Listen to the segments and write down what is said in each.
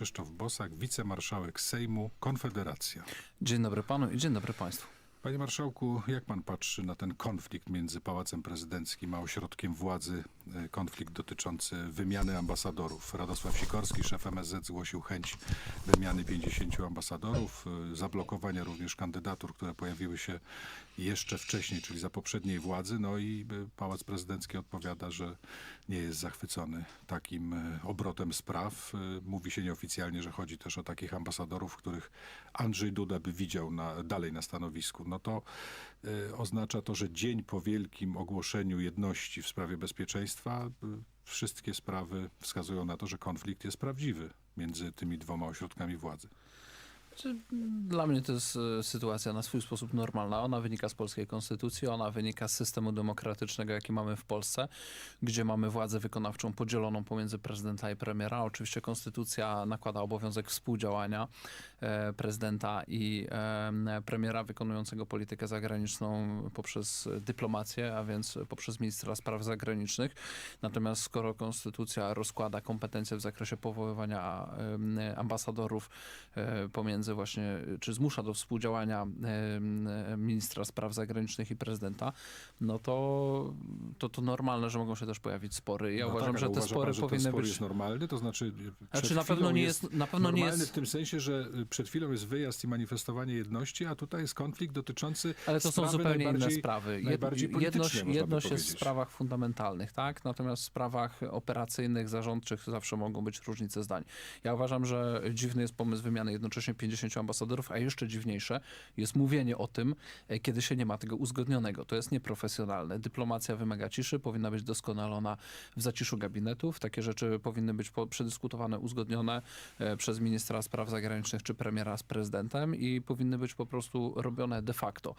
Krzysztof Bosak, wicemarszałek Sejmu, Konfederacja. Dzień dobry panu i dzień dobry państwu. Panie marszałku, jak pan patrzy na ten konflikt między Pałacem Prezydenckim a ośrodkiem władzy, konflikt dotyczący wymiany ambasadorów? Radosław Sikorski, szef MSZ, zgłosił chęć wymiany 50 ambasadorów, e, zablokowania również kandydatur, które pojawiły się jeszcze wcześniej, czyli za poprzedniej władzy. No i e, Pałac Prezydencki odpowiada, że nie jest zachwycony takim e, obrotem spraw. E, Mówi się nieoficjalnie, że chodzi też o takich ambasadorów, których Andrzej Duda by widział na, dalej na stanowisku. No to e, oznacza to, że dzień po wielkim ogłoszeniu jedności w sprawie bezpieczeństwa e, wszystkie sprawy wskazują na to, że konflikt jest prawdziwy między tymi dwoma ośrodkami władzy. Czy Dla mnie to jest e, sytuacja na swój sposób normalna. Ona wynika z polskiej konstytucji, ona wynika z systemu demokratycznego, jaki mamy w Polsce, gdzie mamy władzę wykonawczą podzieloną pomiędzy prezydenta i premiera. Oczywiście konstytucja nakłada obowiązek współdziałania e, prezydenta i e, premiera wykonującego politykę zagraniczną poprzez dyplomację, a więc poprzez ministra spraw zagranicznych. Natomiast skoro konstytucja rozkłada kompetencje w zakresie powoływania ambasadorów e, pomiędzy właśnie, czy zmusza do współdziałania e, ministra spraw zagranicznych i prezydenta, no to, to to normalne, że mogą się też pojawić spory. Ja No uważam, tak, że te spory pan, powinny ten spór być... jest normalny, to znaczy przed Znaczy na pewno nie jest, na pewno nie normalny jest w tym sensie, że y, przed chwilą jest wyjazd i manifestowanie jedności, a tutaj jest konflikt dotyczący Ale to są zupełnie inne sprawy. Najbardziej jedność jedność jest w sprawach fundamentalnych, tak? Natomiast w sprawach operacyjnych, zarządczych zawsze mogą być różnice zdań. Ja uważam, że dziwny jest pomysł wymiany jednocześnie 50 ambasadorów, a jeszcze dziwniejsze jest mówienie o tym, e, kiedy się nie ma tego uzgodnionego. To jest nieprofesjonalne. Dyplomacja wymaga ciszy, powinna być doskonalona w zaciszu gabinetów. Takie rzeczy powinny być przedyskutowane, uzgodnione e, przez ministra spraw zagranicznych czy premiera z prezydentem i powinny być po prostu robione de facto.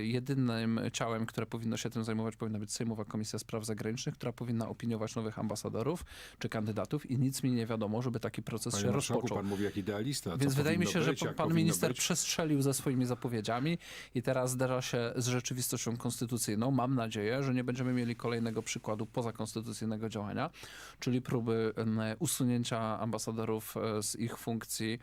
Jedynym ciałem, które powinno się tym zajmować, powinna być Sejmowa Komisja Spraw Zagranicznych, która powinna opiniować nowych ambasadorów czy kandydatów i nic mi nie wiadomo, żeby taki proces Panie się rozpoczął. pan mówi jak idealista. Więc wydaje mi się, być, że pan minister być. przestrzelił ze swoimi zapowiedziami i teraz zderza się z rzeczywistością konstytucyjną. Mam nadzieję, że nie będziemy mieli kolejnego przykładu pozakonstytucyjnego działania, czyli próby em, usunięcia ambasadorów e, z ich funkcji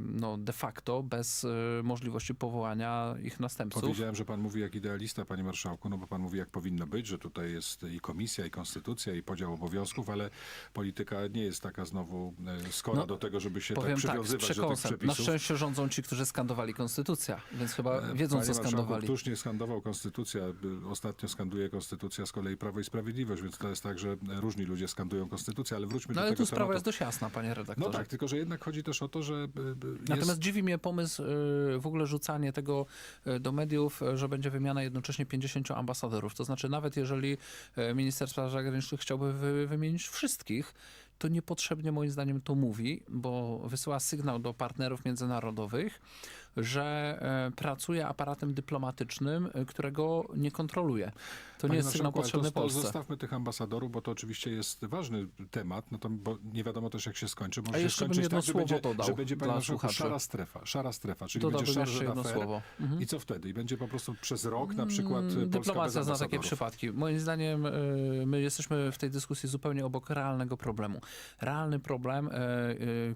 no, de facto bez e, możliwości powołania ich następców. Powiedziałem, że pan mówi jak idealista, panie marszałku, no bo pan mówi jak powinno być, że tutaj jest i komisja, i konstytucja, i podział obowiązków, ale polityka nie jest taka znowu e, skora No, do tego, żeby się tak tak, przywiązywać do tych przekąsem. Na przepisów. szczęście rządzą ci, którzy skandowali konstytucja, więc chyba E, wiedzą, Panie co skandowali. Któż nie skandował konstytucja? Ostatnio skanduje konstytucja z kolei Prawo i Sprawiedliwość, więc to jest tak, że różni ludzie skandują konstytucję, ale wróćmy No do ale tego tu sprawa tematu. jest dość jasna, panie redaktorze. No tak, tylko że jednak chodzi też o to, że y, y, jest... Natomiast dziwi mnie pomysł y, w ogóle rzucanie tego do mediów, że będzie wymiana jednocześnie 50 ambasadorów. To znaczy nawet jeżeli minister spraw zagranicznych chciałby wy, wymienić wszystkich, to niepotrzebnie moim zdaniem to mówi, bo wysyła sygnał do partnerów międzynarodowych, że e, pracuje aparatem dyplomatycznym, e, którego nie kontroluje. To nie Panie jest sygnał potrzebny to, Polsce. Zostawmy tych ambasadorów, bo to oczywiście jest ważny temat, no to, bo nie wiadomo też jak się skończy. Może A się jeszcze bym skończyć jedno tak, że słowo będzie, dodał że będzie dla słuchaczy. szara strefa, szara strefa, czyli Dodałbym będzie jeszcze jedno słowo. Mhm. I co wtedy? I będzie po prostu przez rok na przykład Mm, Polska Dyplomacja zna takie przypadki. Moim zdaniem y, my jesteśmy w tej dyskusji zupełnie obok realnego problemu. Realny problem,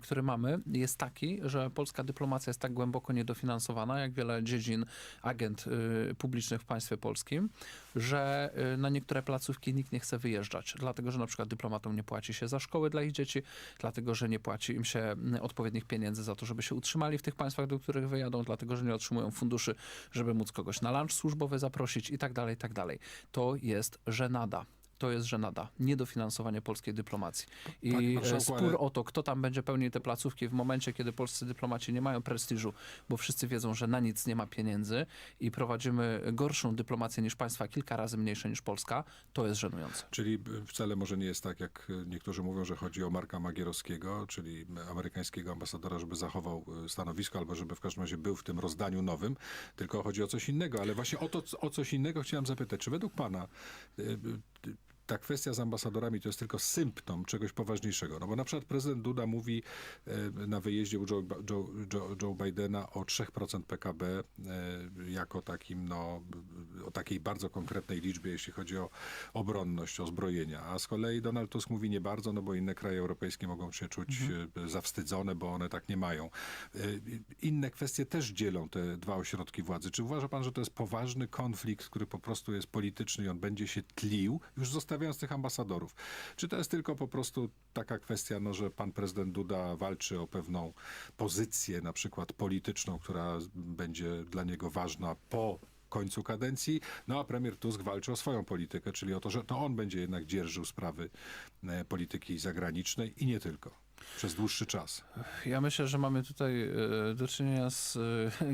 który mamy jest taki, że polska dyplomacja jest tak głęboko niedofinansowana, jak wiele dziedzin agent y, publicznych w państwie polskim, że y, na niektóre placówki nikt nie chce wyjeżdżać, dlatego że na przykład dyplomatom nie płaci się za szkoły dla ich dzieci, dlatego że nie płaci im się odpowiednich pieniędzy za to, żeby się utrzymali w tych państwach, do których wyjadą, dlatego że nie otrzymują funduszy, żeby móc kogoś na lunch służbowy zaprosić i tak dalej, i tak dalej. To jest żenada. To jest żenada. Niedofinansowanie polskiej dyplomacji. Panie I marszałku, e, spór o to, kto tam będzie pełnił te placówki w momencie, kiedy polscy dyplomaci nie mają prestiżu, bo wszyscy wiedzą, że na nic nie ma pieniędzy i prowadzimy gorszą dyplomację niż państwa kilka razy mniejsze niż Polska, to jest żenujące. Czyli wcale może nie jest tak, jak y, niektórzy mówią, że chodzi o Marka Magierowskiego, czyli amerykańskiego ambasadora, żeby zachował y, stanowisko, albo żeby w każdym razie był w tym rozdaniu nowym, tylko chodzi o coś innego. Ale właśnie o to, o coś innego chciałem zapytać. Czy według pana y, ta kwestia z ambasadorami to jest tylko symptom czegoś poważniejszego. No bo na przykład prezydent Duda mówi e, na wyjeździe u Joe, Joe, Joe, Joe Bidena o 3% PKB e, jako takim, no, o takiej bardzo konkretnej liczbie, jeśli chodzi o obronność, o zbrojenia. A z kolei Donald Tusk mówi nie bardzo, no bo inne kraje europejskie mogą się czuć e, zawstydzone, bo one tak nie mają. Inne kwestie też dzielą te dwa ośrodki władzy. Czy uważa pan, że to jest poważny konflikt, który po prostu jest polityczny i on będzie się tlił, już zostawiając tych ambasadorów? Czy to jest tylko po prostu taka kwestia, no, że pan prezydent Duda walczy o pewną pozycję, na przykład polityczną, która będzie dla niego ważna po końcu kadencji, no a premier Tusk walczy o swoją politykę, czyli o to, że to on będzie jednak dzierżył sprawy e, polityki zagranicznej i nie tylko. Przez dłuższy czas. Ja myślę, że mamy tutaj e, do czynienia z e,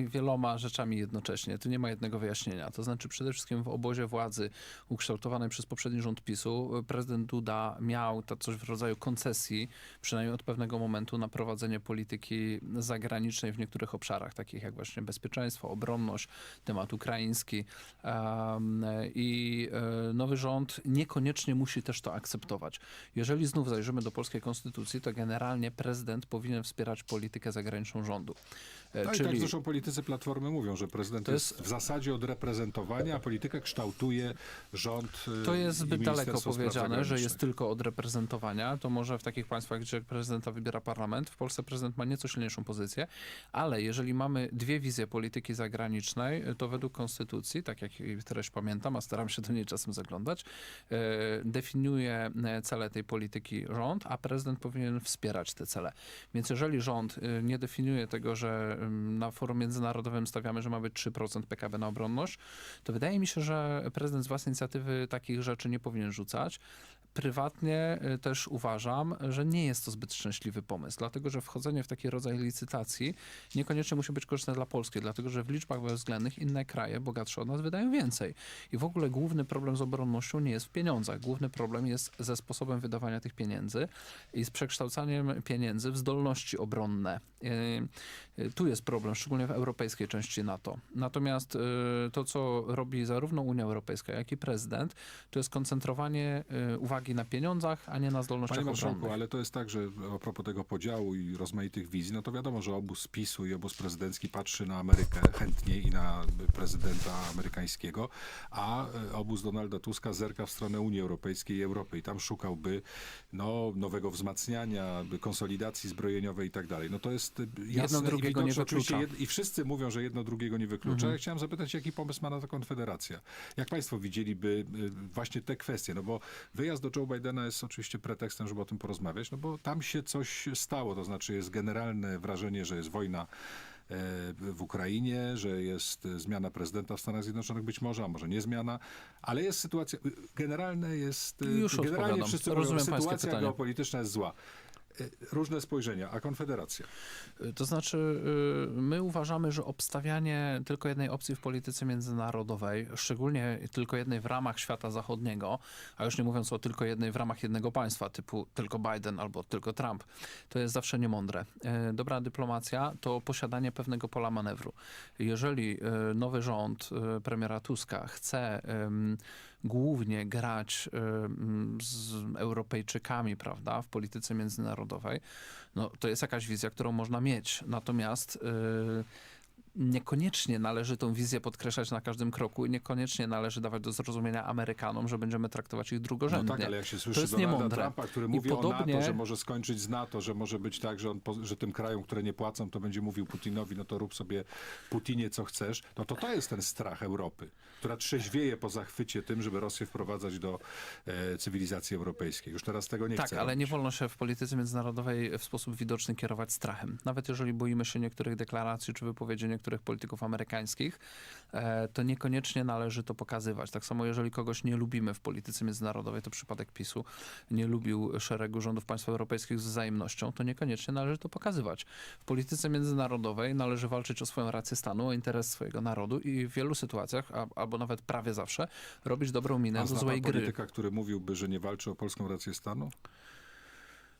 wieloma rzeczami jednocześnie. Tu nie ma jednego wyjaśnienia. To znaczy przede wszystkim w obozie władzy ukształtowanej przez poprzedni rząd PiSu e, prezydent Duda miał to coś w rodzaju koncesji, przynajmniej od pewnego momentu, na prowadzenie polityki zagranicznej w niektórych obszarach, takich jak właśnie bezpieczeństwo, obronność, temat ukraiński. I nowy rząd niekoniecznie musi też to akceptować. Jeżeli znów zajrzymy do polskiej konstytucji, to generalnie prezydent powinien wspierać politykę zagraniczną rządu. E, No i tak zresztą politycy Platformy mówią, że prezydent jest, jest- w zasadzie od reprezentowania, a politykę kształtuje rząd y, To jest zbyt daleko powiedziane, że jest tylko od reprezentowania. To może w takich państwach, gdzie prezydenta wybiera parlament, w Polsce prezydent ma nieco silniejszą pozycję, ale jeżeli mamy dwie wizje polityki zagranicznej, to według konstytucji, tak jak jej treść pamiętam, a staram się do niej czasem zaglądać, e, definiuje e, cele tej polityki rząd, a prezydent powinien wspierać te cele. Więc jeżeli rząd e, nie definiuje tego, że na forum międzynarodowym stawiamy, że ma być 3% PKB na obronność, to wydaje mi się, że prezydent z własnej inicjatywy takich rzeczy nie powinien rzucać. Prywatnie y, też uważam, że nie jest to zbyt szczęśliwy pomysł, dlatego że wchodzenie w taki rodzaj licytacji niekoniecznie musi być korzystne dla Polski, dlatego że w liczbach bezwzględnych inne kraje bogatsze od nas wydają więcej. I w ogóle główny problem z obronnością nie jest w pieniądzach. Główny problem jest ze sposobem wydawania tych pieniędzy i z przekształcaniem pieniędzy w zdolności obronne. Y, y, Tu jest problem, szczególnie w europejskiej części NATO. Natomiast to, co robi zarówno Unia Europejska, jak i prezydent, to jest koncentrowanie y, uwagi na pieniądzach, a nie na zdolnościach Panie marszałku, obronnych. ale to jest tak, że a propos tego podziału i rozmaitych wizji, no to wiadomo, że obóz PiSu i obóz prezydencki patrzy na Amerykę chętnie i na prezydenta amerykańskiego, a e, obóz Donalda Tuska zerka w stronę Unii Europejskiej i Europy i tam szukałby no, nowego wzmacniania, konsolidacji zbrojeniowej i tak dalej. No to jest e, jasne drugiego i nie wyklucza. jed- I wszyscy mówią, że jedno drugiego nie wyklucza. Ja chciałem zapytać, jaki pomysł ma na to Konfederacja? Jak państwo widzieliby y, właśnie te kwestie? No bo wyjazd do Joe Bidena jest oczywiście pretekstem, żeby o tym porozmawiać, no bo tam się coś stało, to znaczy jest generalne wrażenie, że jest wojna e, w Ukrainie, że jest zmiana prezydenta w Stanach Zjednoczonych, być może, a może nie zmiana, ale jest sytuacja, generalne jest, Już generalnie wszyscy Rozumiem mówią, sytuacja geopolityczna jest zła. E, Różne spojrzenia, a Konfederacja? Y, To znaczy, y, my uważamy, że obstawianie tylko jednej opcji w polityce międzynarodowej, szczególnie tylko jednej w ramach świata zachodniego, a już nie mówiąc o tylko jednej w ramach jednego państwa, typu tylko Biden albo tylko Trump, to jest zawsze niemądre. Y, Dobra dyplomacja to posiadanie pewnego pola manewru. Jeżeli y, nowy rząd y, premiera Tuska chce głównie grać ym, z Europejczykami, prawda, w polityce międzynarodowej, no, to jest jakaś wizja, którą można mieć. Natomiast yy, niekoniecznie należy tą wizję podkreślać na każdym kroku i niekoniecznie należy dawać do zrozumienia Amerykanom, że będziemy traktować ich No drugorzędnie. tak, ale jak się słyszy jest Donalda niemądre. Trumpa, który I mówi o podobnie- NATO, że może skończyć z NATO, że może być tak, że, on, że tym krajom, które nie płacą, to będzie mówił Putinowi, no to rób sobie Putinie co chcesz, no to to jest ten strach Europy, która trzeźwieje po zachwycie tym, żeby Rosję wprowadzać do e, cywilizacji europejskiej. Już teraz tego nie Tak, chce ale robić. nie wolno się w polityce międzynarodowej w sposób widoczny kierować strachem. Nawet jeżeli boimy się niektórych deklaracji czy wypowiedzi niektórych polityków amerykańskich, e, to niekoniecznie należy to pokazywać. Tak samo jeżeli kogoś nie lubimy w polityce międzynarodowej, to przypadek PiSu, nie lubił szeregu rządów państw europejskich z wzajemnością, to niekoniecznie należy to pokazywać. W polityce międzynarodowej należy walczyć o swoją rację stanu, o interes swojego narodu i w wielu sytuacjach, a, albo nawet prawie zawsze, robić dobrą minę do złej pan gry. polityka, który mówił by, że nie walczy o polską rację stanu?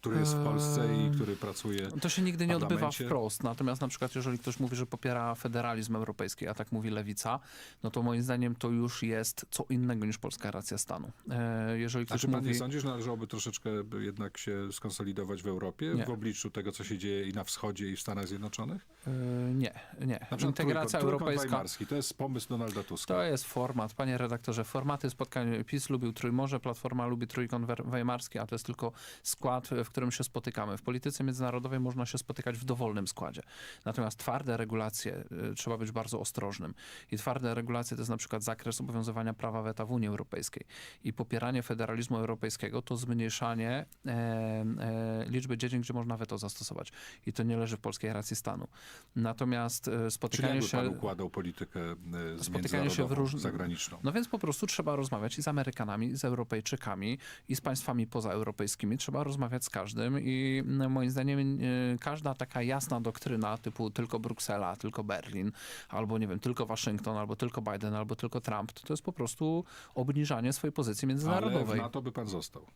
Który jest w Polsce i Eee, który pracuje. To się nigdy nie odbywa parlamencie. wprost. Natomiast na przykład, jeżeli ktoś mówi, że popiera federalizm europejski, a tak mówi lewica, no to moim zdaniem to już jest co innego niż polska racja stanu. E, Jeżeli A ktoś czy pan mówi... nie sądzi, że należałoby troszeczkę jednak się skonsolidować w Europie Nie. w obliczu tego, co się dzieje i na wschodzie, i w Stanach Zjednoczonych? E, Nie, nie. Na przykład Integracja trójkąt, europejska to jest pomysł Donalda Tuska. to jest format, panie redaktorze, formaty spotkań. PiS lubił Trójmorze, Platforma lubi Trójkąt Weimarski, a to jest tylko skład, w którym się spotykamy. W polityce międzynarodowej można się spotykać w dowolnym składzie. Natomiast twarde regulacje, y, trzeba być bardzo ostrożnym. I twarde regulacje to jest na przykład zakres obowiązywania prawa weta w Unii Europejskiej. I popieranie federalizmu europejskiego to zmniejszanie e, e, liczby dziedzin, gdzie można weto zastosować. I to nie leży w polskiej racji stanu. Natomiast e, Czyli spotykanie jakby się... pan układał politykę e, z Spotykanie się w różn- zagraniczną? No więc po prostu trzeba rozmawiać i z Amerykanami, i z Europejczykami, i z państwami pozaeuropejskimi. Trzeba rozmawiać z każdym i mm, moim zdaniem y, każda taka jasna doktryna typu tylko Bruksela, tylko Berlin, albo nie wiem, tylko Waszyngton, albo tylko Biden, albo tylko Trump, to, to jest po prostu obniżanie swojej pozycji Ale w międzynarodowej. NATO by pan został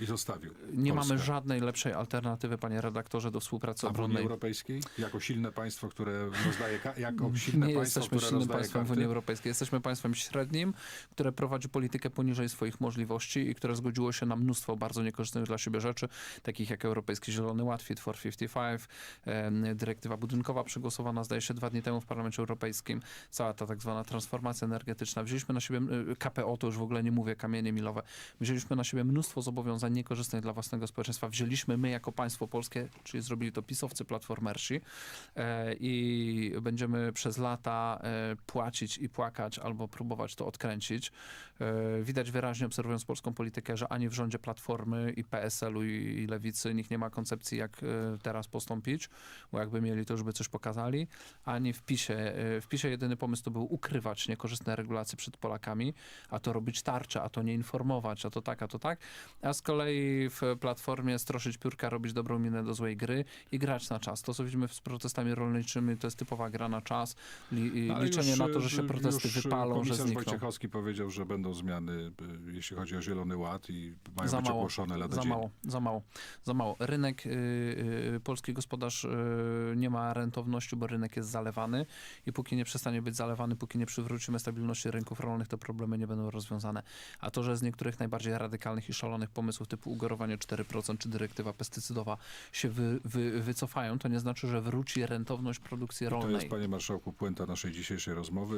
i zostawił Nie Polskę. mamy żadnej lepszej alternatywy, panie redaktorze, do współpracy A w Unii obronnej. Europejskiej? Jako silne państwo, które rozdaje, ka- jako silne nie państwo, jesteśmy które silnym rozdaje państwem w karty? Unii Europejskiej. Jesteśmy państwem średnim, które prowadzi politykę poniżej swoich możliwości i które zgodziło się na mnóstwo bardzo niekorzystnych dla siebie rzeczy, takich jak Europejski Zielony Ład, Fit for 55, em, dyrektywa budynkowa przegłosowana zdaje się dwa dni temu w Parlamencie Europejskim, cała ta tak zwana transformacja energetyczna. Wzięliśmy na siebie y, KPO, to już w ogóle nie mówię, kamienie milowe. Wzięliśmy na siebie mnóstwo zobowiązań niekorzystnych dla własnego społeczeństwa. Wzięliśmy my jako państwo polskie, czyli zrobili to pisowcy, platformersi e, i będziemy przez lata e, płacić i płakać albo próbować to odkręcić. E, Widać wyraźnie, obserwując polską politykę, że ani w rządzie Platformy i PSL-u i, Lewicy nikt nie ma koncepcji, jak teraz postąpić, bo jakby mieli, to już by coś pokazali, ani w PiSie. W PiSie jedyny pomysł to był ukrywać niekorzystne regulacje przed Polakami, a to robić tarcze, a to nie informować, a to tak, a to tak. A z kolei w Platformie stroszyć piórka, robić dobrą minę do złej gry i grać na czas. To, co widzimy z protestami rolniczymi, to jest typowa gra na czas, li, Ale liczenie już, na to, że y, się protesty już wypalą, że znikną. Wojciechowski powiedział, że będą zmiany, y, jeśli chodzi o Zielony Ład i mają Za być mało, ogłoszone lada Za dzień. mało, za mało, za mało. Rynek, y, y, polski gospodarz y, nie ma rentowności, bo rynek jest zalewany i póki nie przestanie być zalewany, póki nie przywrócimy stabilności rynków rolnych, to problemy nie będą rozwiązane. A to, że z niektórych najbardziej radykalnych i szalonych pomysłów typu ugorowanie 4% czy dyrektywa pestycydowa się wy, wy, wycofają, to nie znaczy, że wróci rentowność produkcji To rolnej. jest, panie marszałku, puenta naszej dzisiejszej rozmowy.